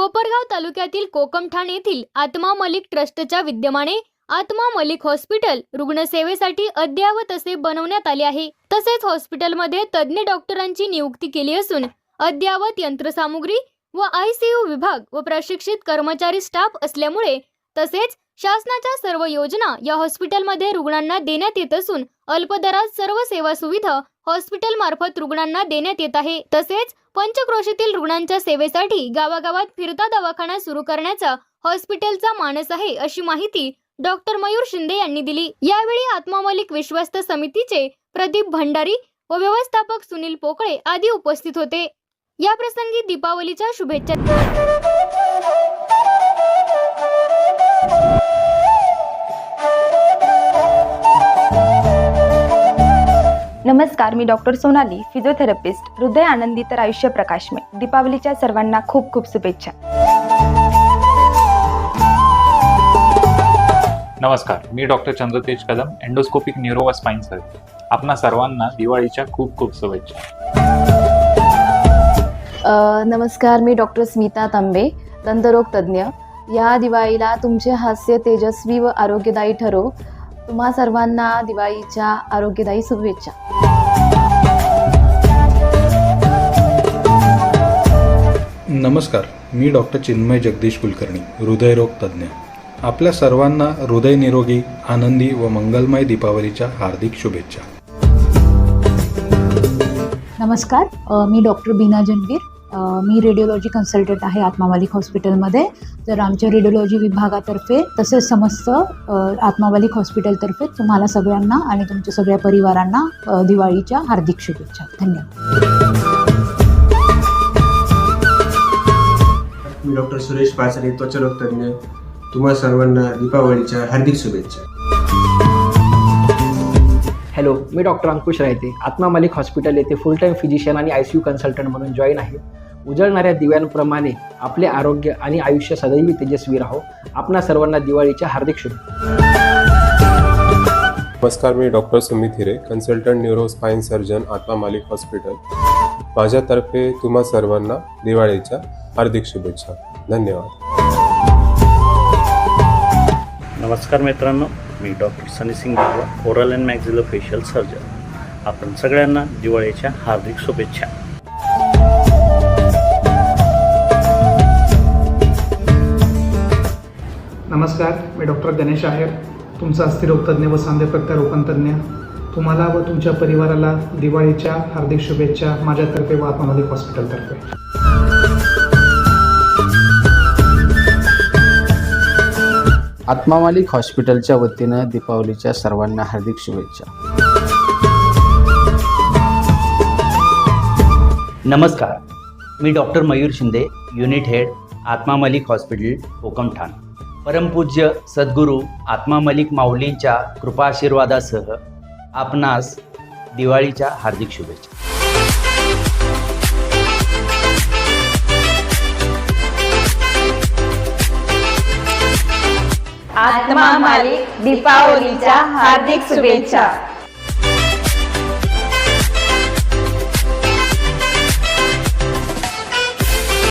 कोपरगाव तालुक्यातील कोकमठाण येथील आत्मा मलिक ट्रस्टच्या विद्यमाने आत्मा मलिक हॉस्पिटल रुग्णसेवेसाठी अद्ययावत असे बनवण्यात आले आहे. तसेच हॉस्पिटलमध्ये तज्ज्ञ डॉक्टरांची नियुक्ती केली असून अद्ययावत यंत्रसामुग्री व आयसीयू विभाग व प्रशिक्षित कर्मचारी स्टाफ असल्यामुळे तसेच शासनाच्या सर्व योजना या हॉस्पिटलमध्ये रुग्णांना देण्यात येत असून अल्पदरात सर्व सेवा सुविधा हॉस्पिटल मार्फत रुग्णांना देण्यात येत आहे. तसेच पंचक्रोशीतील रुग्णांच्या सेवेसाठी गावागावात फिरता दवाखाना सुरू करण्याचा हॉस्पिटलचा मानस आहे अशी माहिती डॉक्टर मयूर शिंदे यांनी दिली. यावेळी आत्मा मलिक विश्वस्त समितीचे प्रदीप भंडारी व व्यवस्थापक सुनील पोकळे आदी उपस्थित होते. या प्रसंगी दीपावलीच्या शुभेच्छा नमस्कार मी डॉक्टर सोनाली फिजिओथेरपिस्ट हृदय आनंदी तर आयुष्य प्रकाशमय. दीपावलीच्या सर्वांना खूप खूप शुभेच्छा. नमस्कार मी doctor Chandratej Kadam endoscopic neuro व स्पाईन सर्जन आपणा सर्वांना दिवाळीच्या खूप खूप शुभेच्छा. नमस्कार मी डॉक्टर स्मिता तांबे दंतरोग तज्ज्ञ या दिवाळीला तुमचे हास्य तेजस्वी व आरोग्यदायी ठरो. तुम्हा सर्वांना दिवाळीच्या आरोग्यदायी शुभेच्छा. नमस्कार मी डॉक्टर चिन्मय जगदीश कुलकर्णी हृदयरोग तज्ज्ञ. आपल्या सर्वांना हृदय निरोगी आनंदी व मंगलमय दीपावलीच्या हार्दिक शुभेच्छा. नमस्कार मी डॉक्टर बीना जनवीर मी रेडिओलॉजी कन्सल्टंट आहे आत्मा मालिक हॉस्पिटलमध्ये तर आमच्या रेडिओलॉजी विभागातर्फे तसेच समस्त अ, आत्मा मालिक हॉस्पिटलतर्फे तुम्हाला सगळ्यांना आणि तुमच्या सगळ्या परिवारांना दिवाळीच्या हार्दिक शुभेच्छा. धन्यवाद. मी डॉक्टर सुरेश पाचरे त्वचारोग तज्ज्ञ तुम्हा सर्वांना दीपावलीच्या हार्दिक शुभेच्छा. हॅलो मी डॉक्टर अंकुश रायते. आत्मा मालिक हॉस्पिटल येथे फुल टाईम फिजिशियन आणि आय सी यू कन्सल्टंट म्हणून जॉईन आहे. उजळणाऱ्या दिव्यांप्रमाणे आपले आरोग्य आणि आयुष्य सदैवी तेजस्वी राहो. आपणा सर्वांना दिवाळीच्या हार्दिक शुभेच्छा. नमस्कार मी doctor Sumit Hire consultant neuro spine surgeon Atma Malik hospital. माझ्यातर्फे तुम्हा सर्वांना दिवाळीच्या हार्दिक शुभेच्छा. धन्यवाद. नमस्कार मित्रांनो मी doctor Sunny Singh oral and maxillofacial surgeon. आपण सगळ्यांना दिवाळीच्या हार्दिक शुभेच्छा. नमस्कार मी डॉक्टर गणेश आहेर. तुमचा अस्थिरोग तज्ज्ञ व सांधे प्रत्यारोपण तज्ज्ञ तुम्हाला व तुमच्या परिवाराला दिवाळीच्या हार्दिक शुभेच्छा माझ्यातर्फे व आत्मामालिक हॉस्पिटलतर्फे. आत्मा मालिक हॉस्पिटलच्या वतीनं दीपावलीच्या सर्वांना हार्दिक शुभेच्छा. नमस्कार मी doctor Mayur Shinde unit head Atma Malik hospital Kokamthan. परमपूज्य सद्गुरू आत्मा मलिक माऊलींच्या कृपाशीर्वादासह आपणास दिवाळीच्या हार्दिक शुभेच्छा. आत्मा मालिक दीपावलीच्या हार्दिक शुभेच्छा.